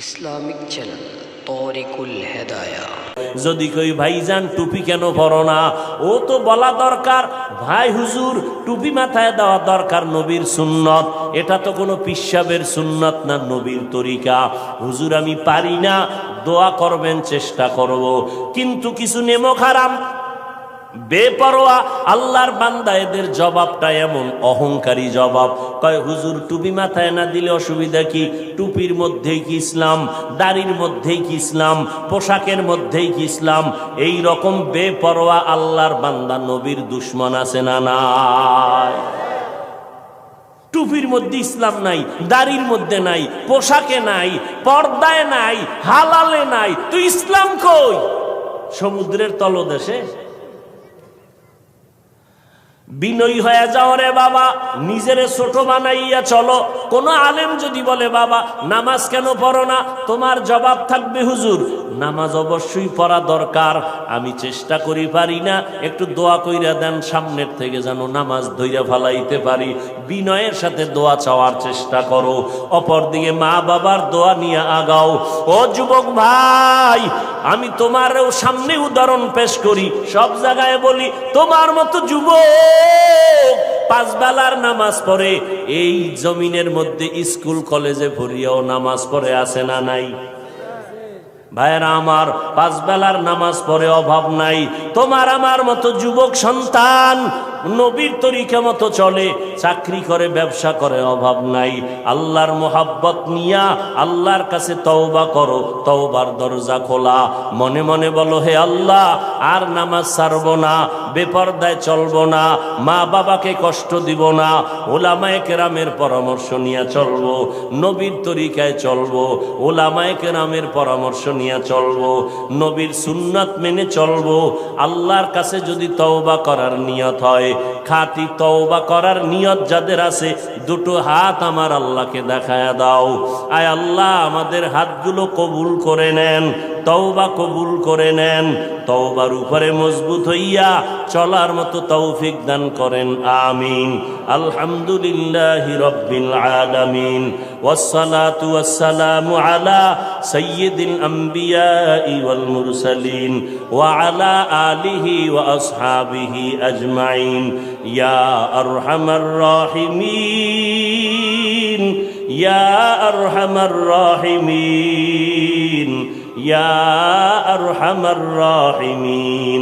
Islamic channel যদি কই, ভাইজান, টুপি কেন পরো না? ও তো বলা দরকার, ভাই হুজুর, টুপি মাথায় দেওয়া দরকার নবীর সুন্নত। এটা তো কোনো পিসাবের সুন্নত না নবীর তরিকা। হুজুর, আমি পারি না, দোয়া করবেন, চেষ্টা করব। কিন্তু কিছু নেমো খারাম বেপরোয়া আল্লাহর বান্দা, এদের জবাবটা এমন অহংকারী জবাব। কয়, হুজুর, টুপি মাথায় না দিলে অসুবিধা কি? টুপির মধ্যেই কি ইসলাম? দাড়ির মধ্যেই কি ইসলাম? পোশাকের মধ্যেই কি ইসলাম? এই রকম বেপরোয়া আল্লাহর বান্দা নবীর দুশ্মন আছে না নাই? টুপির মধ্যে ইসলাম নাই, দাড়ির মধ্যে নাই, পোশাকে নাই, পর্দায় নাই, হালালে নাই। তো ইসলাম কই? সমুদ্রের তলদেশে? বিনয়ী হয়ে যাও রে বাবা, নিজেরে ছোট বানাইয়া চলো। কোন আলেম যদি বলে, বাবা, নামাজ কেন পড়ো না? তোমার জবাব থাকবে হুজুর। নামাজ অবশ্যই পড়া দরকার। আমি চেষ্টা করি পারি না, একটু দোয়া কইরা দেন, সামনের থেকে যেন নামাজ ধইরা ফালাইতে পারি। বিনয়ের সাথে দোয়া চাওয়ার চেষ্টা করো। অপরদিকে মা বাবার দোয়া নিয়ে আগাও। ও যুবক ভাই, আমি তোমারও সামনে উদাহরণ পেশ করি। সব জায়গায় বলি, তোমার মতো যুবক পাঁচ বেলার নামাজ পড়ে। এই জমিনের মধ্যে স্কুল, কলেজে ভরিয়াও নামাজ পড়ে আসে না নাই? ভাইয়েরা আমার, পাঁচ বেলার নামাজ পড়ে অভাব নাই। তোমার আমার মতো যুবক সন্তান নবীর তরিকা মতো চলে, চাকরি করে, ব্যবসা করে, অভাব নাই। আল্লাহর মোহাব্বত নিয়া আল্লাহর কাছে তওবা করো, তওবার দরজা খোলা। মনে মনে বলো, হে আল্লাহ, আর নামাজ সারবো না। বেপর্দায় চলবো না, মা বাবাকে কষ্ট দিব না, ওলামায়ে কেরামের পরামর্শ নিয়ে চলবো, নবীর তরিকায় চলবো, ওলামায়ে কেরামের পরামর্শ নিয়ে চলবো, নবীর সুন্নাত মেনে চলবো, আল্লাহর কাছে যদি তওবা করার নিয়ত হয়, খাঁটি তওবা করার নিয়ত যাদের আছে, দুটো হাত আমার আল্লাহকে দেখায় দাও। আয় আল্লাহ, আমাদের হাতগুলো কবুল করে নেন তওবা কবুল করে নেন তওবার উপরে মজবুত হইয়া চলার মতো তৌফিক দান করেন আমিন আলহামদুলিল্লাহ রব্বিল আলামিন والصلاة والسلام على سيد الأنبياء والمرسلين وعلى آله وأصحابه أجمعين يا أرحم الراحمين يا أرحم الراحمين يا أرحم الراحمين.